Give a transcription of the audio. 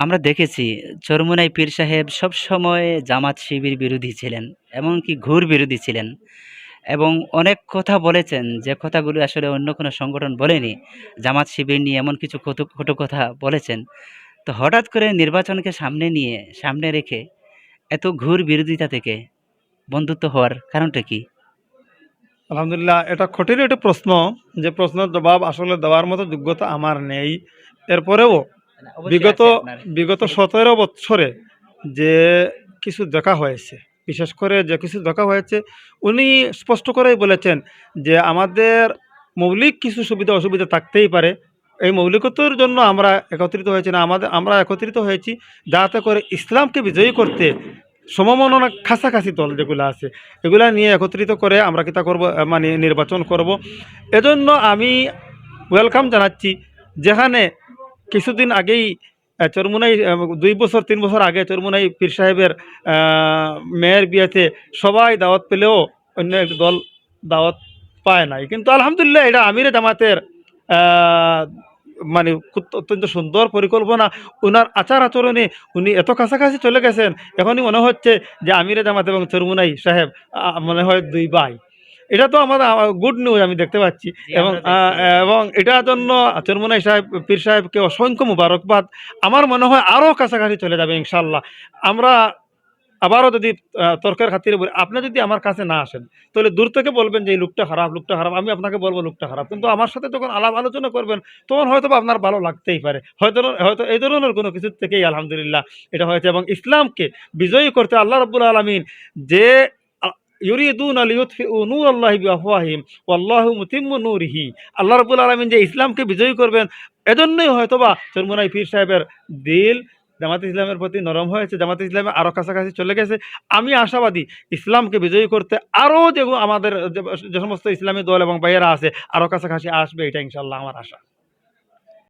আমরা দেখেছি চরমুনাই পীর সাহেব সবসময় জামাত শিবির বিরোধী ছিলেন, এমনকি ঘুর বিরোধী ছিলেন এবং অনেক কথা বলেছেন, যে কথাগুলো আসলে অন্য কোনো সংগঠন বলেনি, জামাত শিবির নিয়ে এমন কিছু কটু কথা বলেছেন। তো হঠাৎ করে নির্বাচনকে সামনে নিয়ে, সামনে রেখে এত ঘুর বিরোধিতা থেকে বন্ধুত্ব হওয়ার কারণটা কি? আলহামদুলিল্লাহ, এটা কঠিন একটা প্রশ্ন। যে প্রশ্নের জবাব আসলে দেওয়ার মতো যোগ্যতা আমার নেই। এরপরেও বিগত বিগত সতেরো বছরে যে কিছু দেখা হয়েছে বিশেষ করে যে কিছু দেখা হয়েছে উনি স্পষ্ট করেই বলেছেন যে আমাদের মৌলিক কিছু সুবিধা অসুবিধা থাকতেই পারে। এই মৌলিকতার জন্য আমরা একত্রিত হয়েছি না আমাদের আমরা একত্রিত হয়েছি যাতে করে ইসলামকে বিজয়ী করতে সমমননা কাছাকাছি দল যেগুলো আছে এগুলা নিয়ে একত্রিত করে আমরা কিতা করব মানে নির্বাচন করব। এজন্য আমি ওয়েলকাম জানাচ্ছি যেখানে কিছুদিন আগেই চরমুনাই দুই বছর, তিন বছর আগে চরমুনাই পীর সাহেবের মেয়ের বিয়েতে সবাই দাওয়াত পেলেও অন্য একটি দল দাওয়াত পায় নাই। কিন্তু আলহামদুলিল্লাহ এটা আমিরে জামাতের মানে অত্যন্ত সুন্দর পরিকল্পনা। ওনার আচার আচরণে উনি এত কাছাকাছি চলে গেছেন, এখনই মনে হচ্ছে যে আমিরে জামাত এবং চরমুনাই সাহেব মনে হয় দুই ভাই। এটা তো আমাদের গুড নিউজ আমি দেখতে পাচ্ছি। এবং এবং এটার জন্য চরমুনাই সাহেব পীর সাহেবকে অসংখ্য মুবারকবাদ। আমার মনে হয় আরও কাছাকাছি চলে যাবে ইনশাল্লাহ আমরা আবারও যদি তর্কের খাতিরে বলি আপনি যদি আমার কাছে না আসেন তাহলে দূর থেকে বলবেন যে এই লোকটা খারাপ লোকটা খারাপ আমি আপনাকে বলব লোকটা খারাপ। কিন্তু আমার সাথে যখন আলাপ আলোচনা করবেন তখন হয়তো আপনার ভালো লাগতেই পারে। হয়তো হয়তো এই ধরনের কোনো কিছু থেকেই আলহামদুলিল্লাহ এটা হয়েছে। এবং ইসলামকে বিজয়ী করতে আল্লাহ রব্বুল আলমিন যে ইউরিদুন আল ইউতফিউ নূর আল্লাহি বিআফওয়াহিম ওয়াল্লাহু মুতিম্মু নূরিহি। আল্লাহ রাব্বুল আলামিন যে ইসলামকে বিজয়ী করবেন, এজন্যই হয়তোবা চরমুনাই পীর সাহেবের দিল জামাত ইসলামের প্রতি নরম হয়েছে, জামাত ইসলামে আরও কাছাকাছি চলে গেছে। আমি আশাবাদী ইসলামকে বিজয়ী করতে আরও যে আমাদের যে- সমস্ত ইসলামী দল এবং ভাইয়েরা আছে আরও কাছাকাছি আসবে, এটা ইনশাল্লাহ আমার আশা।